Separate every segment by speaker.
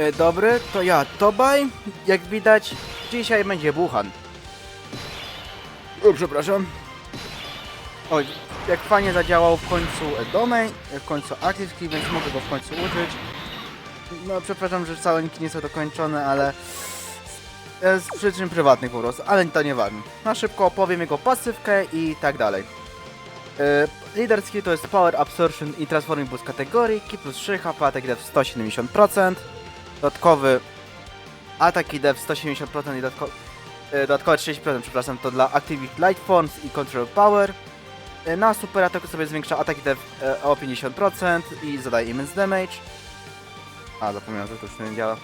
Speaker 1: E, dobry, to ja, Tobaj. Jak widać, dzisiaj będzie Wuhan. O, przepraszam. Oj, jak fajnie zadziałał w końcu domain, w końcu active key, więc mogę go w końcu użyć. No, przepraszam, że całe niki nie są dokończone, ale z przyczyn prywatnych po prostu, ale to nie ważne. Na szybko opowiem jego pasywkę i tak dalej. E, Liderski to jest Power Absorption i Transforming Boost kategorii, Ki plus 3 HP, atak i def 170%, dodatkowy atak i def 170% i dodatko, e, dodatkowe 30% przepraszam, to dla Activate Light Forms i Control Power. E, Na super ataku sobie zwiększa atak i def e, o 50% i zadaje immense damage. A, zapomniałem, że to już nie działa.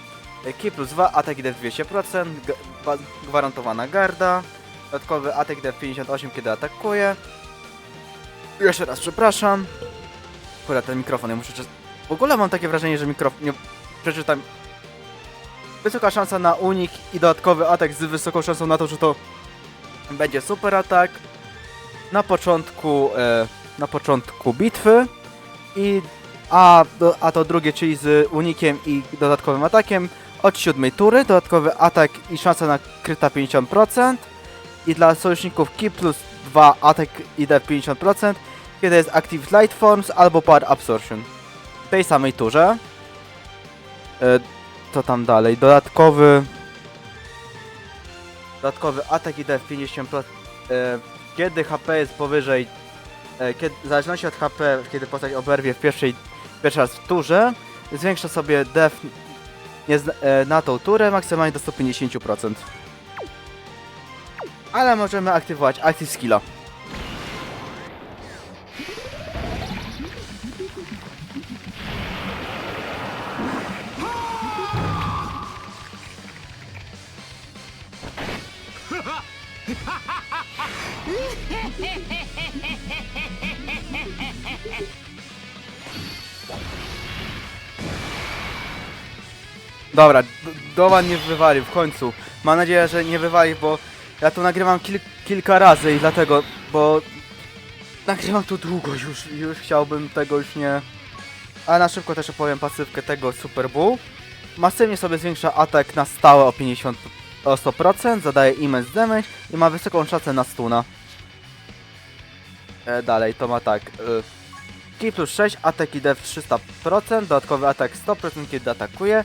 Speaker 1: Ki plus 2, atak i def 200%, g- ba- gwarantowana garda. Dodatkowy atak i def 58, kiedy atakuje. Jeszcze raz przepraszam. Kurde, ten mikrofon, ja muszę... W ogóle mam takie wrażenie, że mikrofon... Nie... Przeczytam... Wysoka szansa na unik i dodatkowy atak z wysoką szansą na to, że to będzie super atak. Na początku... E, na początku bitwy. I... A, a to drugie, czyli z unikiem i dodatkowym atakiem. Od siódmej tury, dodatkowy atak i szansa na kryta 50%. I dla sojuszników Ki plus 2 atak i def 50%, kiedy jest Active Light Forms albo Power Absorption. W tej samej turze. E, co tam dalej? Dodatkowy... Dodatkowy atak i def 50%. E, kiedy HP jest powyżej... E, kiedy, w zależności od HP, kiedy postać oberwie w pierwszej, pierwszy raz w turze, zwiększa sobie def nie, e, na tą turę maksymalnie do 150%. Ale możemy aktywować Active Skilla. Dobra, Dowan nie wywalił w końcu. Mam nadzieję, że nie wywali, bo ja tu nagrywam kil kilka razy i dlatego, bo nagrywam tu długo już, już chciałbym tego już nie... A na szybko też opowiem pasywkę tego Super Bull. Masywnie sobie zwiększa atak na stałe o 50 o 100%, zadaje immense damage i ma wysoką szansę na stuna. E, dalej, to ma tak. Y, Ki plus 6, atak i def 300%, dodatkowy atak 100% kiedy atakuje,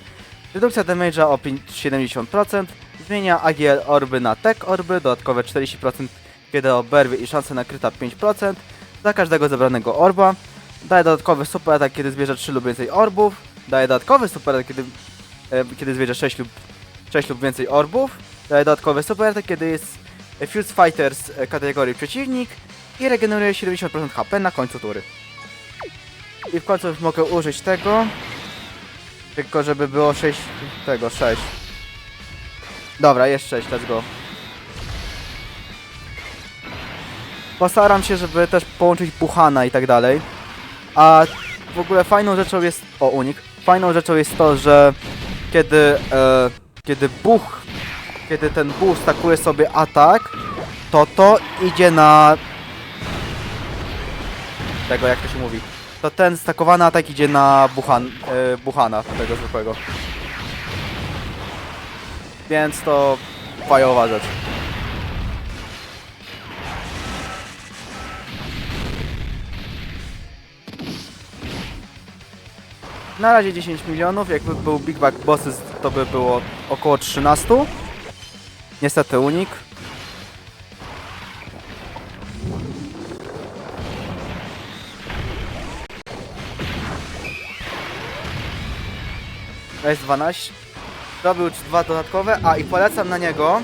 Speaker 1: redukcja damage'a o 5 70%, zmienia AGL orby na tech orby, dodatkowe 40% kiedy oberwie i szanse na kryta 5% za każdego zebranego orba, daje dodatkowy super atak kiedy zbierze 3 lub więcej orbów, daje dodatkowy super atak kiedy, e, kiedy zbierze 6 lub, 6 lub więcej orbów, daje dodatkowy super atak kiedy jest Fuse Fighters e, kategorii przeciwnik i regeneruje 70% HP na końcu tury. I w końcu mogę użyć tego. Tylko żeby było 6 tego, 6. Dobra, jest 6, let's go. Postaram się, żeby też połączyć Puchana i tak dalej. A w ogóle fajną rzeczą jest... O, unik. Fajną rzeczą jest to, że kiedy... E, kiedy buch... Kiedy ten buch stakuje sobie atak, to to idzie na... Tego, jak to się mówi? To ten stakowany atak idzie na buchan, e, buchana, tego zwykłego. Więc to fajowa rzecz. Na razie 10 milionów, jakby był Big Bang Bosses to by było około 13. Niestety unik. To jest 12. Robił już dwa dodatkowe, a i polecam na niego,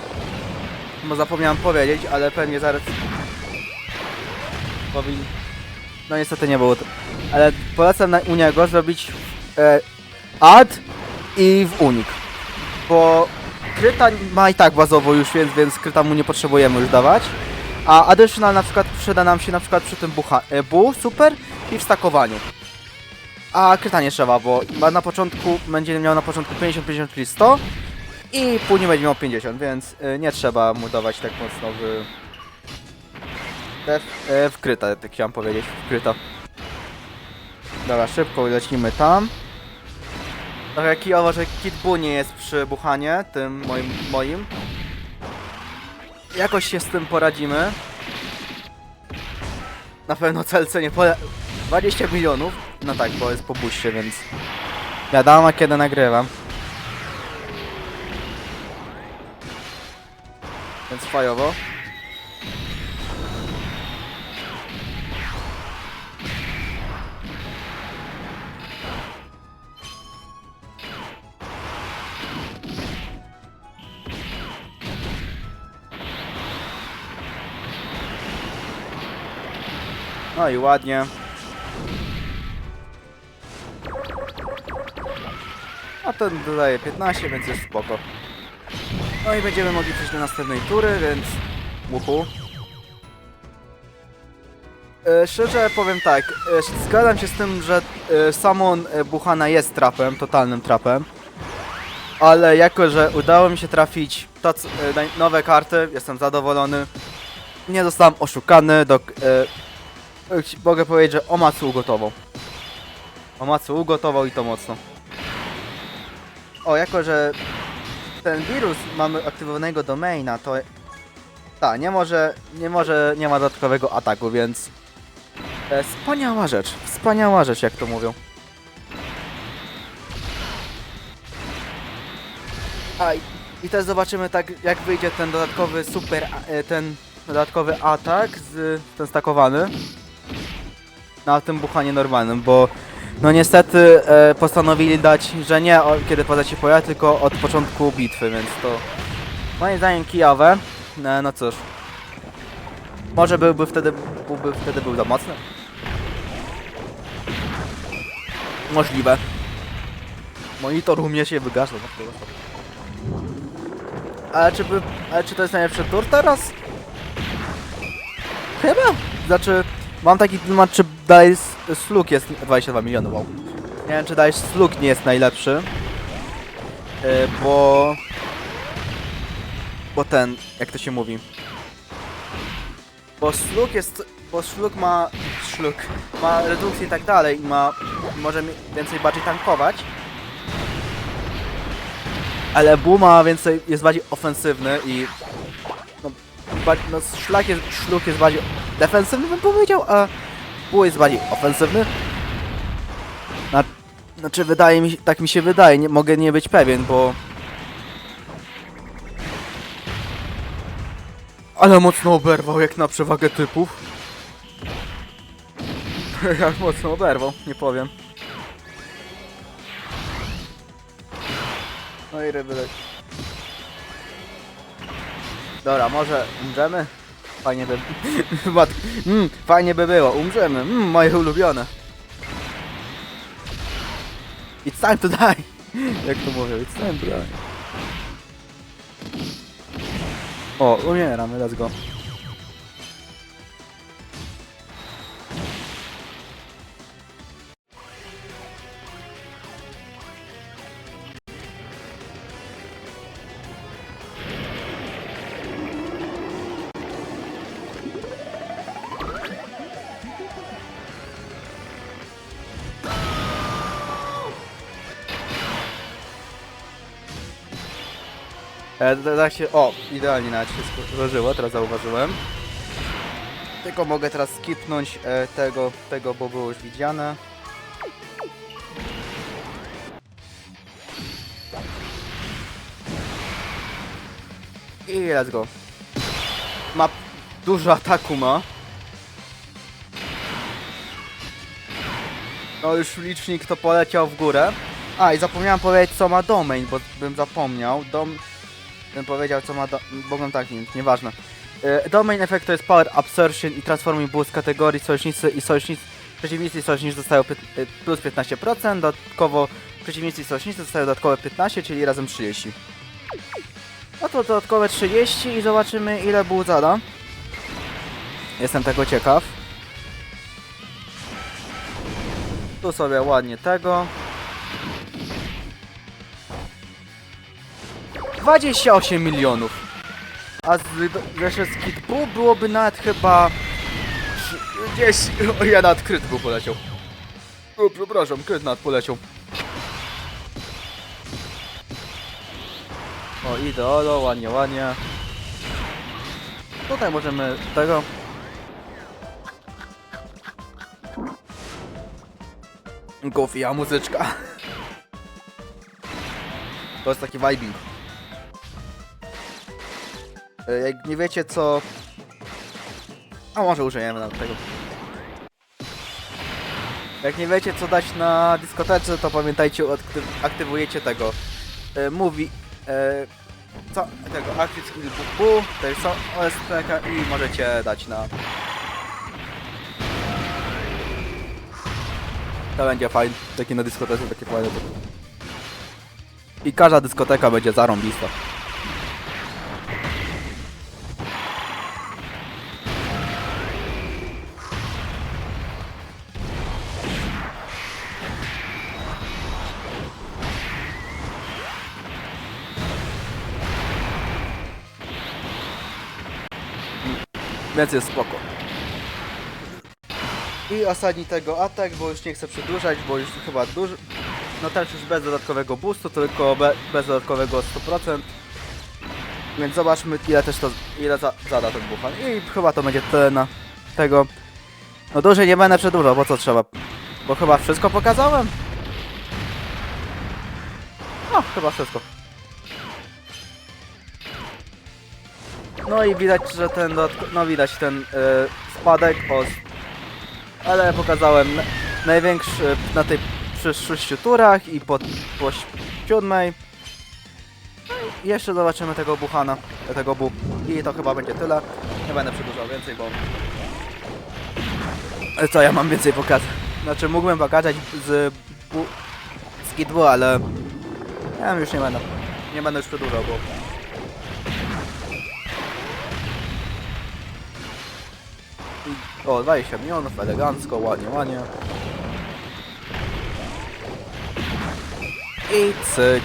Speaker 1: bo zapomniałem powiedzieć, ale pewnie zaraz powin... No niestety nie było to. Ale polecam na, u niego zrobić e, add i w unik. Bo kryta ma i tak bazowo już, więc, więc kryta mu nie potrzebujemy już dawać. A additional na przykład przyda nam się na przykład przy tym bucha, e, bu, super i w stakowaniu. A kryta nie trzeba, bo na początku będzie miał na początku 50, 50, czyli 100 i później będzie miał 50, więc y, nie trzeba mu dawać tak mocno w e, w kryta, tak chciałem powiedzieć, w kryta. Dobra, szybko lecimy tam. Trochę kijowo, że Kit Buu nie jest przy Buchanie, tym moim, moim. Jakoś się z tym poradzimy. Na pewno celce nie pole... 20 milionów. No tak, bo jest po buście, więc... Wiadomo kiedy nagrywam. Więc fajowo. No i ładnie. Ten dodaje 15, więc jest spoko. No i będziemy mogli przejść do następnej tury, więc... Uhu. E, szczerze powiem tak, e, zgadzam się z tym, że e, Samon e, Buchana jest trapem, totalnym trapem. Ale jako, że udało mi się trafić to, e, nowe karty, jestem zadowolony. Nie zostałem oszukany, do, e, mogę powiedzieć, że Omatsu ugotował. Omatsu ugotował i to mocno. O, jako że ten wirus mamy aktywowanego domaina, to... Tak, nie może, nie może, nie ma dodatkowego ataku, więc... E, wspaniała rzecz, wspaniała rzecz, jak to mówią. A, i, też zobaczymy tak, jak wyjdzie ten dodatkowy super, e, ten dodatkowy atak, z, ten stakowany. Na tym buchanie normalnym, bo no niestety e, postanowili dać, że nie o, kiedy poda się pojawia, tylko od początku bitwy, więc to moim zdaniem kijowe. E, no cóż. Może byłby wtedy, byłby wtedy był za mocny. Możliwe. Monitor u mnie się wygasł. no, Ale czy, by, ale czy to jest najlepszy tur teraz? Chyba. Znaczy, mam taki temat, czy dalej slug jest 22 miliony, wow. Nie wiem, czy dalej slug nie jest najlepszy. Yy, bo... Bo ten, jak to się mówi. Bo slug jest... Bo slug ma... Slug. Ma redukcję i tak dalej i ma... Może więcej bardziej tankować. Ale Bu ma więcej, jest bardziej ofensywny i... No, no szlak jest, szluk jest bardziej defensywny bym powiedział, a Jest bardziej ofensywny. Na, znaczy wydaje mi tak mi się wydaje, nie, mogę nie być pewien, bo... Ale mocno oberwał jak na przewagę typów. jak mocno oberwał, nie powiem. No i ryby. le- Dobra, może umrzemy? Fajnie by... Mat... mm, fajnie by było, umrzemy. Mm, moje ulubione. It's time to die. Jak to mówią, it's time to die. O, umieramy, let's go. E, się, o, idealnie nawet się złożyło, teraz zauważyłem. Tylko mogę teraz skipnąć e, tego, tego, bo było już widziane. I let's go. Ma dużo ataku ma. No już licznik to poleciał w górę. A i zapomniałem powiedzieć co ma domain, bo bym zapomniał. Dom... Bym powiedział co ma do... Bogiem tak, nie, nieważne. E, domain efekt to jest power absorption i transformuj boost kategorii sojusznicy i sojusznicy. Przeciwnicy i sojusznicy dostają e, plus 15%, dodatkowo przeciwnicy i sojusznicy dostają dodatkowe 15, czyli razem 30. No to dodatkowe 30 i zobaczymy ile ból zada. Jestem tego ciekaw. Tu sobie ładnie tego. 28 milionów. A z jeszcze z Kid Buu byłoby nawet chyba... Gdzieś... O, ja nawet kryt był poleciał. O, przepraszam, kryt nawet poleciał. O, ideolo, ładnie, ładnie. Tutaj możemy tego... Goofy, a muzyczka. To jest taki vibing. E, Jak nie wiecie co... A może użyjemy nawet tego. Jak nie wiecie co dać na dyskotece, to pamiętajcie, odkty- aktywujecie tego. E, mówi... E, co? Tego Active Skill Book Bu, to jest OSPK i możecie dać na... To będzie fajne, takie na dyskotece, takie fajne. I każda dyskoteka będzie zarąbista. Więc jest spoko. I ostatni tego atak, bo już nie chcę przedłużać, bo już chyba duży... No też już bez dodatkowego boostu, tylko be, bez dodatkowego 100%. Więc zobaczmy ile też to, ile za, zada ten buchan. I chyba to będzie tyle na tego. No dłużej nie będę przedłużał, bo co trzeba? Bo chyba wszystko pokazałem? No, chyba wszystko. No i widać, że ten no widać ten y, spadek o ale pokazałem na- największy na tej przy sześciu turach i po, po si- siódmej. Jeszcze zobaczymy tego buchana, tego bu i to chyba będzie tyle. Nie będę przedłużał więcej, bo co ja mam więcej pokazać? Znaczy mógłbym pokazać z bu z ale ja już nie będę. Nie będę już przedłużał, bo O, 20 milionów, elegancko, ładnie, ładnie. I cyk.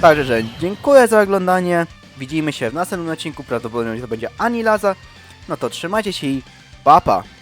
Speaker 1: Także, że dziękuję za oglądanie. Widzimy się w następnym odcinku, prawdopodobnie to będzie Anilaza. No to trzymajcie się i papa. Pa.